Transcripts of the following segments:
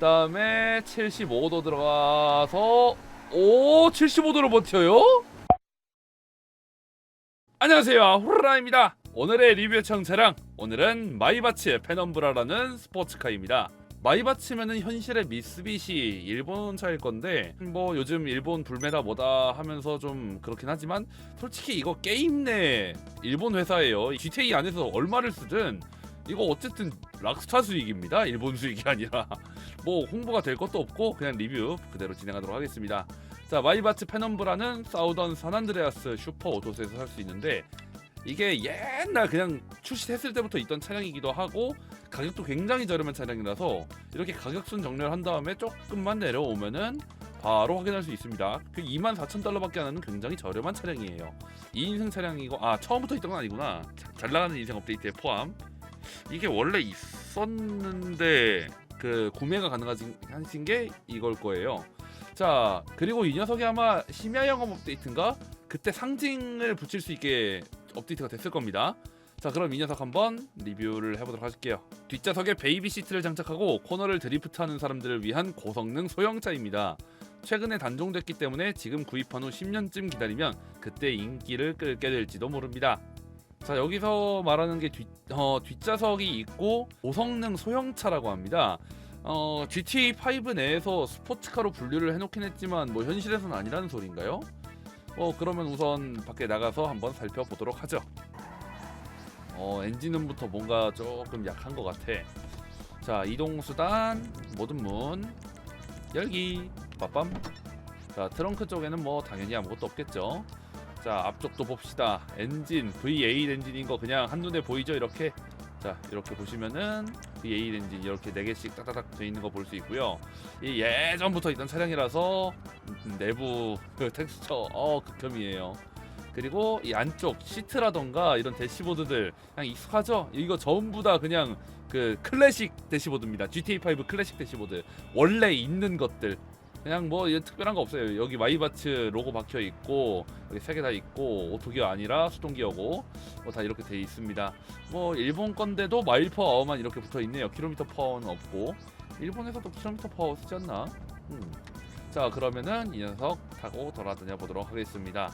그 다음에 75도 들어가서 오 75도를 버텨요? 안녕하세요. 후라입니다. 오늘의 리뷰 요청 차량 오늘은 마이바치 페넘브라라는 스포츠카입니다. 마이바치면은 현실의 미쓰비시 일본 차일 건데 뭐 요즘 일본 불매다 뭐다 하면서 좀 그렇긴 하지만 솔직히 이거 게임 내 일본 회사예요. GTA 안에서 얼마를 쓰든 이거 어쨌든 락스타 수익입니다 일본 수익이 아니라 뭐 홍보가 될 것도 없고 그냥 리뷰 그대로 진행하도록 하겠습니다 자 마이바츠 페넘브라는 사우던 산안드레아스 슈퍼 오토스에서 살 수 있는데 이게 옛날 그냥 출시했을 때부터 있던 차량이기도 하고 가격도 굉장히 저렴한 차량이라서 이렇게 가격순 정렬한 다음에 조금만 내려오면은 바로 확인할 수 있습니다. 그 24,000달러밖에 안 하는 굉장히 저렴한 차량이에요. 2인승 차량이고 아 처음부터 있던 건 아니구나. 자- 잘 나가는 인생 업데이트에 포함. 이게 원래 있었는데 그 구매가 가능하신 게 이걸 거예요. 자 그리고 이 녀석이 아마 심야 영업 업데이트인가 그때 상징을 붙일 수 있게 업데이트가 됐을 겁니다. 자 그럼 이 녀석 한번 리뷰를 해보도록 할게요. 뒷좌석에 베이비 시트를 장착하고 코너를 드리프트하는 사람들을 위한 고성능 소형차입니다. 최근에 단종됐기 때문에 지금 구입한 후 10년쯤 기다리면 그때 인기를 끌게 될지도 모릅니다. 자 여기서 말하는 게 뒷, 어, 뒷좌석이 있고 고성능 소형차라고 합니다. 어, GTA 5 내에서 스포츠카로 분류를 해놓긴 했지만 뭐 현실에서는 아니라는 소리인가요? 어 그러면 우선 밖에 나가서 한번 살펴보도록 하죠. 어 엔진음부터 뭔가 조금 약한 것 같아. 자 이동 수단 모든 문 열기 빠밤. 자 트렁크 쪽에는 뭐 당연히 아무것도 없겠죠. 자 앞쪽도 봅시다. 엔진 V8 엔진인 거 그냥 한눈에 보이죠 이렇게. 자 이렇게 보시면은 V8 엔진 이렇게 네 개씩 딱딱딱 돼 있는 거 볼 수 있고요. 이 예전부터 있던 차량이라서 음, 내부 그 텍스처 어 극혐이에요. 그리고 이 안쪽 시트라던가 이런 대시보드들 그냥 익숙하죠? 이거 전부 다 그냥 그 클래식 대시보드입니다. GTA 5 클래식 대시보드 원래 있는 것들 그냥 뭐 특별한 거 없어요. 여기 마이바츠 로고 박혀 있고 여기 세 개 다 있고 오토기어 아니라 수동기어고 뭐 다 이렇게 돼 있습니다. 뭐 일본 건데도 마일 퍼 아워만 이렇게 붙어 있네요. 킬로미터 퍼는 없고 일본에서도 킬로미터 퍼 쓰지 않나? 음. 자 그러면은 이 녀석 타고 돌아다녀 보도록 하겠습니다.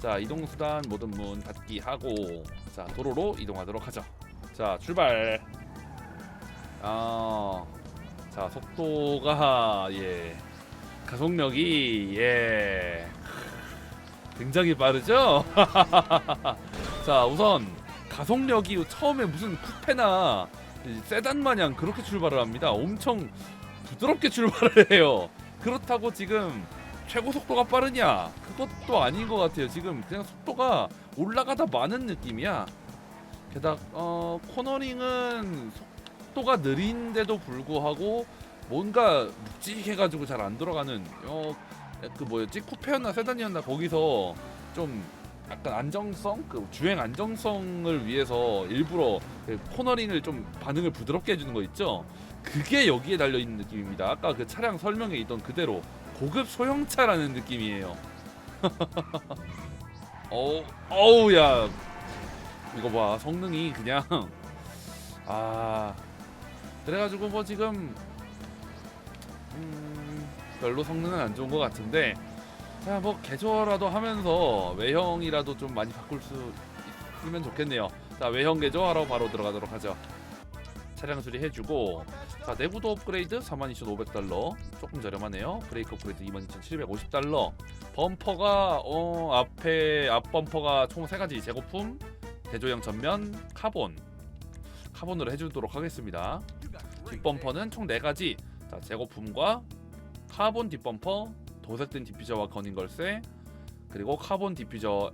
자 이동 수단 모든 문 닫기 하고 자 도로로 이동하도록 하죠. 자 출발. 아, 자 속도가 예 가속력이 예 굉장히 빠르죠. 자 우선 가속력이 처음에 무슨 쿠페나 이 세단 마냥 그렇게 출발을 합니다. 엄청 부드럽게 출발을 해요. 그렇다고 지금 최고 속도가 빠르냐? 그것도 아닌 것 같아요. 지금 그냥 속도가 올라가다 마는 느낌이야. 게다가 어, 코너링은 속도가 느린데도 불구하고 뭔가 묵직해가지고 잘 안 돌아가는 어, 그 뭐였지 쿠페였나 세단이었나 거기서 좀 약간 안정성 그 주행 안정성을 위해서 일부러 그 코너링을 좀 반응을 부드럽게 해주는 거 있죠. 그게 여기에 달려 있는 느낌입니다. 아까 그 차량 설명에 있던 그대로 고급 소형차라는 느낌이에요. 어우, 어우, 야. 이거 봐. 성능이 그냥. 아. 그래가지고 뭐 지금. 음, 별로 성능은 안 좋은 것 같은데. 자, 뭐 개조라도 하면서 외형이라도 좀 많이 바꿀 수 있으면 좋겠네요. 자, 외형 개조하러 바로 들어가도록 하죠. 차량 수리해주고 자 내부도 업그레이드 42,500달러 조금 저렴하네요 브레이크 업그레이드 22,750달러 범퍼가 어 앞에 앞 범퍼가 총 3가지 재고품 대조형 전면 카본 카본으로 해주도록 하겠습니다 뒷 범퍼는 총 4가지 자 재고품과 카본 뒷범퍼 도색된 디퓨저와 견인 걸쇠 그리고 카본 디퓨저와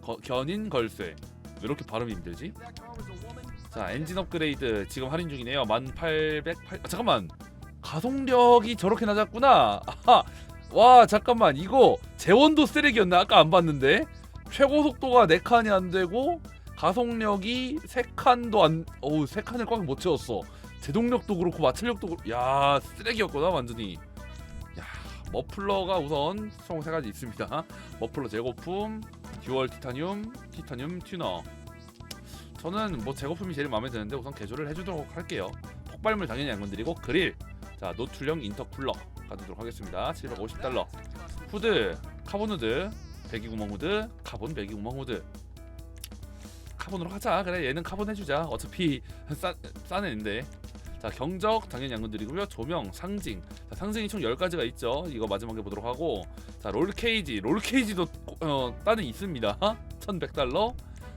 거- 견인 걸쇠. 왜 이렇게 발음이 힘들지? 자 엔진 업그레이드 지금 할인 중이네요. 1808 아, 잠깐만. 가속력이 저렇게 낮았구나. 아하. 와 잠깐만. 이거 재원도 쓰레기였나? 아까 안 봤는데. 최고 속도가 4칸이 안 되고 가속력이 3칸도 안 어우 3칸을 꽉 못 채웠어 제동력도 그렇고 마찰력도 그렇고 야 쓰레기였구나 완전히. 야 머플러가 우선 총 3가지 있습니다. 머플러 재고품 듀얼 티타늄 티타늄 튜너. 저는 뭐 제거품이 제일 마음에 드는데 우선 개조를 해주도록 할게요. 폭발물 당연히 안 건드리고 그릴. 자 노출형 인터쿨러 가도록 하겠습니다. 750달러. 후드 카본 후드 배기구멍 후드 카본 배기구멍 후드. 카본으로 하자. 그래 얘는 카본 해주자. 어차피 싸, 싼 애인데 자 경적 당연히 양근들이고요. 조명 상징. 자, 상징이 총 10가지가 있죠. 이거 마지막에 보도록 하고. 자 롤케이지. 롤케이지도 어, 딴에 있습니다. 1100달러.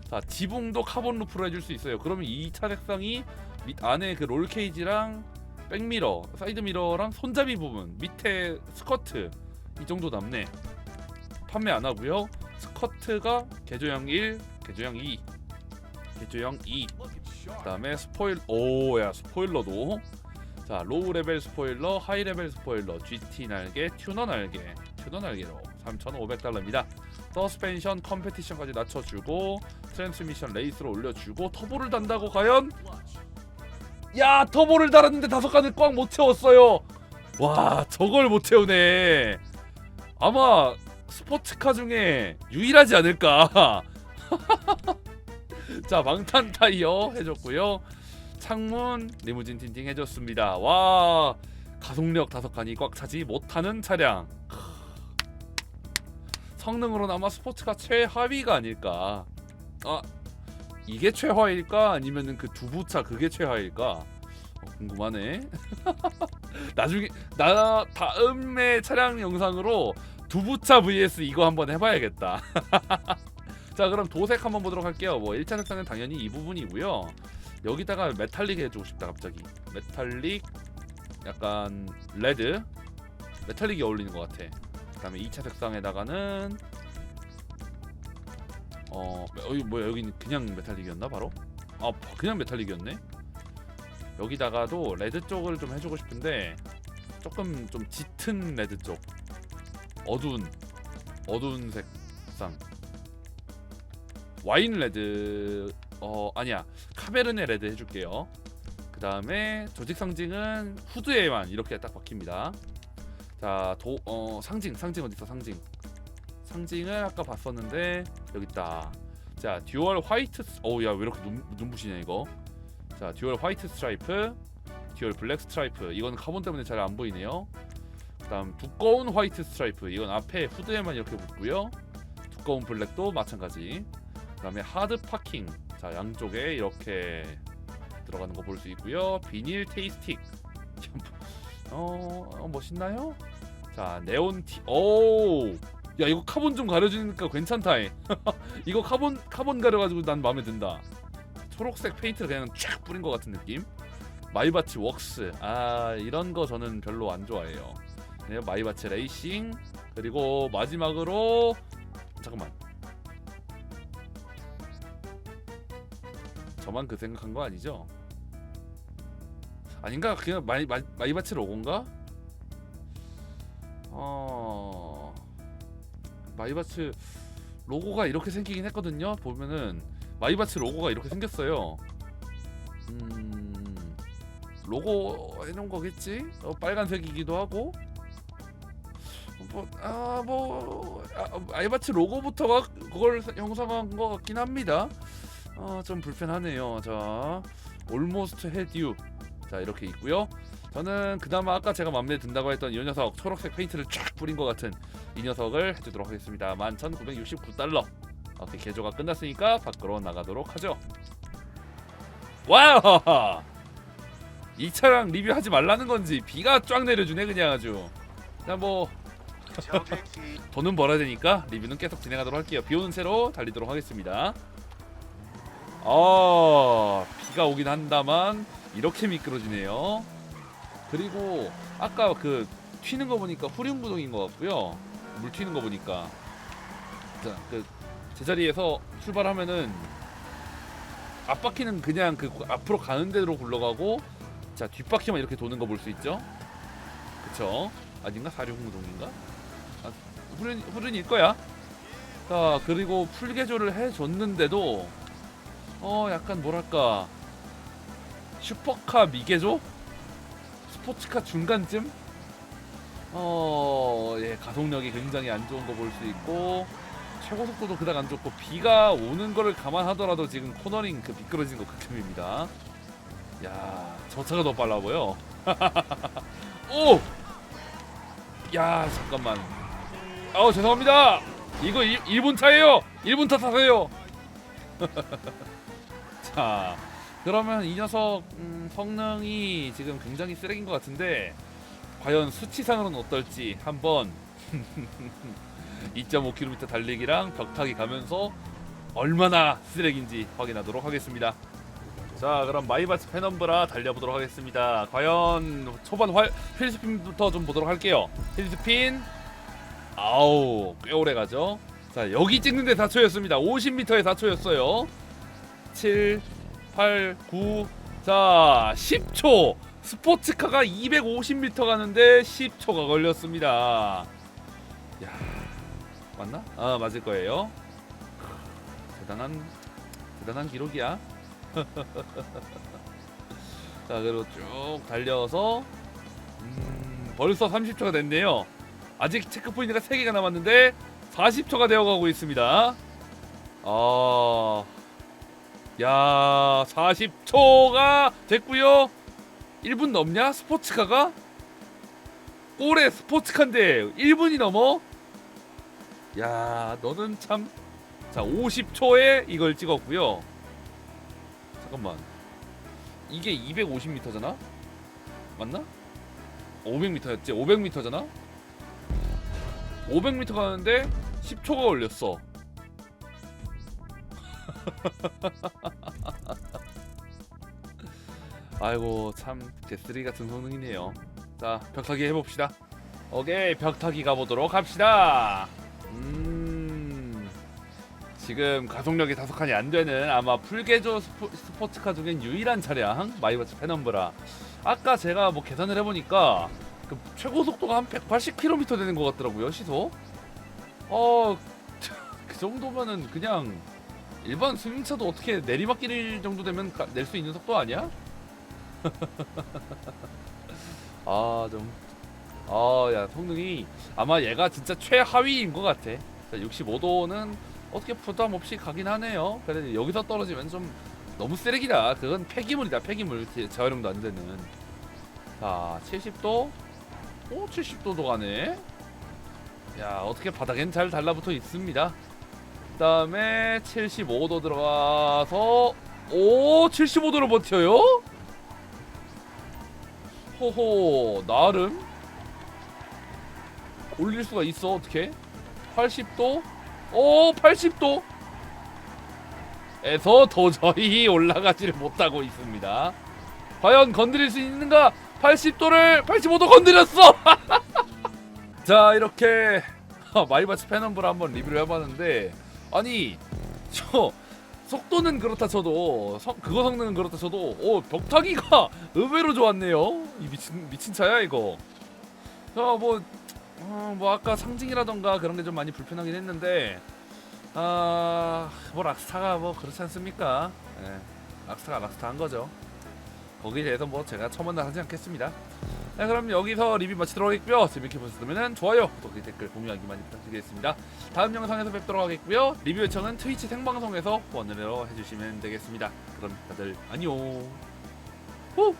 자 지붕도 카본 루프로 해줄 수 있어요. 그러면 이차 색상이 밑 안에 그 롤케이지랑 백미러 사이드 미러랑 손잡이 부분 밑에 스커트. 이 정도 남네. 판매 안 하고요. 스커트가 개조형 1 개조형 2 개조형 2 그다음에 스포일 오야 스포일러도. 자 로우 레벨 스포일러 하이 레벨 스포일러 GT 날개 튜너 날개 튜너 날개로 3,500달러입니다. 서스펜션 컴페티션까지 낮춰주고 트랜스미션 레이스로 올려주고 터보를 단다고 과연? 야 터보를 달았는데 다섯 칸을 꽉 못 채웠어요. 와 저걸 못 채우네. 아마 스포츠카 중에 유일하지 않을까 자 방탄 타이어 해줬고요. 창문 리무진 틴팅 해줬습니다. 와 가속력 다섯 칸이 꽉 차지 못하는 차량. 크. 성능으로는 아마 스포츠카 최하위가 아닐까? 아 이게 최하일까? 아니면은 그 두부차 그게 최하일까? 어, 궁금하네. 나중에 나 다음에 차량 영상으로 두부차 vs 이거 한번 해봐야겠다 자 그럼 도색 한번 보도록 할게요. 뭐 1차 색상은 당연히 이 부분이고요. 여기다가 메탈릭 해주고 싶다 갑자기. 메탈릭 약간 레드? 메탈릭이 어울리는 것 같아. 그 다음에 2차 색상에다가는 어 여기 뭐야 여기는 그냥 메탈릭이었나 바로? 아 그냥 메탈릭이었네? 여기다가도 레드 쪽을 좀 해주고 싶은데 조금 좀 짙은 레드 쪽. 어두운 어두운 색상 와인 레드 어 아니야. 카베르네 레드 해줄게요. 그 다음에 조직 상징은 후드에만 이렇게 딱 박힙니다. 자 도 어 상징 상징 어디 있어 상징. 상징을 아까 봤었는데 여기 있다. 자 듀얼 화이트 어우 야 왜 이렇게 눈, 눈부시냐 이거? 자 듀얼 화이트 스트라이프 듀얼 블랙 스트라이프. 이건 카본 때문에 잘 안 보이네요. 그 다음 두꺼운 화이트 스트라이프. 이건 앞에 후드에만 이렇게 붙고요. 두꺼운 블랙도 마찬가지 그다음에 하드 파킹. 자 양쪽에 이렇게 들어가는 거 볼 수 있고요. 비닐 테이스틱. 어, 어 멋있나요? 자 네온 티 오 야 이거 카본 좀 가려주니까 괜찮다 이거 카본 카본 가려가지고 난 마음에 든다. 초록색 페인트를 그냥 쫙 뿌린 것 같은 느낌? 마이바치 웍스. 아 이런 거 저는 별로 안 좋아해요. 네, 마이바치 레이싱. 그리고 마지막으로 잠깐만 저만 그 생각한 거 아니죠? 아닌가? 그냥 마이, 마이, 마이바치 로고인가? 어... 마이바치 로고가 이렇게 생기긴 했거든요 보면은 마이바치 로고가 이렇게 생겼어요 음... 로고 해놓은 거겠지? 어, 빨간색이기도 하고 뭐, 아, 뭐, 아, 마이바치 로고부터가 그걸 형성한 것 같긴 합니다 어, 좀 불편하네요. 자, 올모스트 헤듀. 자, 이렇게 있고요. 저는 그나마 아까 제가 마음에 든다고 했던 이 녀석 초록색 페인트를 쫙 뿌린 것 같은 이 녀석을 해주도록 하겠습니다. 11,969달러. 오케이, 개조가 끝났으니까 밖으로 나가도록 하죠. 와우! 이 차량 리뷰하지 말라는 건지 비가 쫙 내려주네 그냥 아주. 자, 뭐 돈은 벌어야 되니까 리뷰는 계속 진행하도록 할게요. 비 오는 새로 달리도록 하겠습니다. 아 비가 오긴 한다만 이렇게 미끄러지네요. 그리고 아까 그 튀는 거 보니까 후륜구동인 것 같고요. 물 튀는 거 보니까 자, 그 제자리에서 출발하면은 앞바퀴는 그냥 그 앞으로 가는 대로 굴러가고 자 뒷바퀴만 이렇게 도는 거 볼 수 있죠. 그쵸? 아닌가 사륜구동인가? 아, 후륜 후륜일 거야. 자 그리고 풀 개조를 해줬는데도 어 약간 뭐랄까. 슈퍼카 미개조? 스포츠카 중간쯤? 어 예 가속력이 굉장히 안 좋은 거 볼 수 있고 최고 속도도 그닥 안 좋고 비가 오는 거를 감안하더라도 지금 코너링 그 미끄러진 거 극혐입니다. 야 저 차가 더 빨라 보여. 오! 야 잠깐만. 아우 죄송합니다. 이거 1, 1분 차예요. 1분 탓 하세요 자 그러면 이 녀석 음, 성능이 지금 굉장히 쓰레기인 것 같은데 과연 수치상으로는 어떨지 한번 2.5km 달리기랑 벽타기 가면서 얼마나 쓰레기인지 확인하도록 하겠습니다. 자 그럼 마이바츠 페넘브라 달려보도록 하겠습니다. 과연 초반 활 힐스핀부터 좀 보도록 할게요. 힐스핀 아우 꽤 오래 가죠. 자 여기 찍는데 4초였습니다. 50m에 4초였어요. 7, 8, 9, 자 10초 스포츠카가 250m 가는데 10초가 걸렸습니다. 야 맞나? 아 맞을 거예요. 대단한 대단한 기록이야. 자 그리고 쭉 달려서 음, 벌써 30초가 됐네요. 아직 체크 포인트가 3개가 남았는데 40초가 되어가고 있습니다. 아, 야 40초가 됐고요. 1분 넘냐 스포츠카가? 올해 스포츠카인데 1분이 넘어? 야 너는 참. 자 50초에 이걸 찍었고요. 잠깐만. 이게 250m잖아? 맞나? 500m였지? 500m잖아? 500m 가는데 10초가 걸렸어. 아이고 참 개쓰레기 같은 성능이네요. 자 벽타기 해봅시다. 오케이 벽타기 가보도록 합시다. 음 지금 가속력이 다섯 칸이 안 되는 아마 풀개조 스포, 스포츠카 중엔 유일한 차량 마이버츠 페넘브라. 아까 제가 뭐 계산을 해보니까 그 최고 속도가 한 180km 되는 것 같더라고요 시속. 어그 정도면은 그냥 일반 승용차도 어떻게 내리막길 정도 되면 낼 수 있는 속도 아니야? 아 좀. 아 야 성능이 아마 얘가 진짜 최하위인 것 같아. 65도는 어떻게 부담 없이 가긴 하네요. 그래 여기서 떨어지면 좀 너무 쓰레기다. 그건 폐기물이다. 폐기물 재- 재활용도 안 되는. 자 70도. 오 70도도 가네. 야 어떻게 바닥엔 잘 달라붙어 있습니다. 그다음에 75도 들어가서 오 75도를 버텨요? 호호 나름 올릴 수가 있어 어떻게? 80도? 오 80도? 에서 도저히 올라가지를 못하고 있습니다. 과연 건드릴 수 있는가? 80도를 85도 건드렸어. 자 이렇게 마이바치 페넘브를 한번 리뷰를 해봤는데 아니 저 속도는 그렇다 쳐도 성, 그거 성능은 그렇다 쳐도 오 벽타기가 의외로 좋았네요. 이 미친 미친 차야 이거. 자뭐 어, 뭐 아까 상징이라던가 그런 게 좀 많이 불편하긴 했는데 아뭐 락스타가 뭐 그렇지 않습니까? 예, 락스타가 락스타 한 거죠. 거기에 대해서 뭐 제가 첨언을 하지 않겠습니다. 네, 그럼 여기서 리뷰 마치도록 하겠고요. 재밌게 보셨다면 좋아요, 구독, 댓글, 공유하기 많이 부탁드리겠습니다. 다음 영상에서 뵙도록 하겠고요. 리뷰 요청은 트위치 생방송에서 원으로 해주시면 되겠습니다. 그럼 다들 안녕. 후!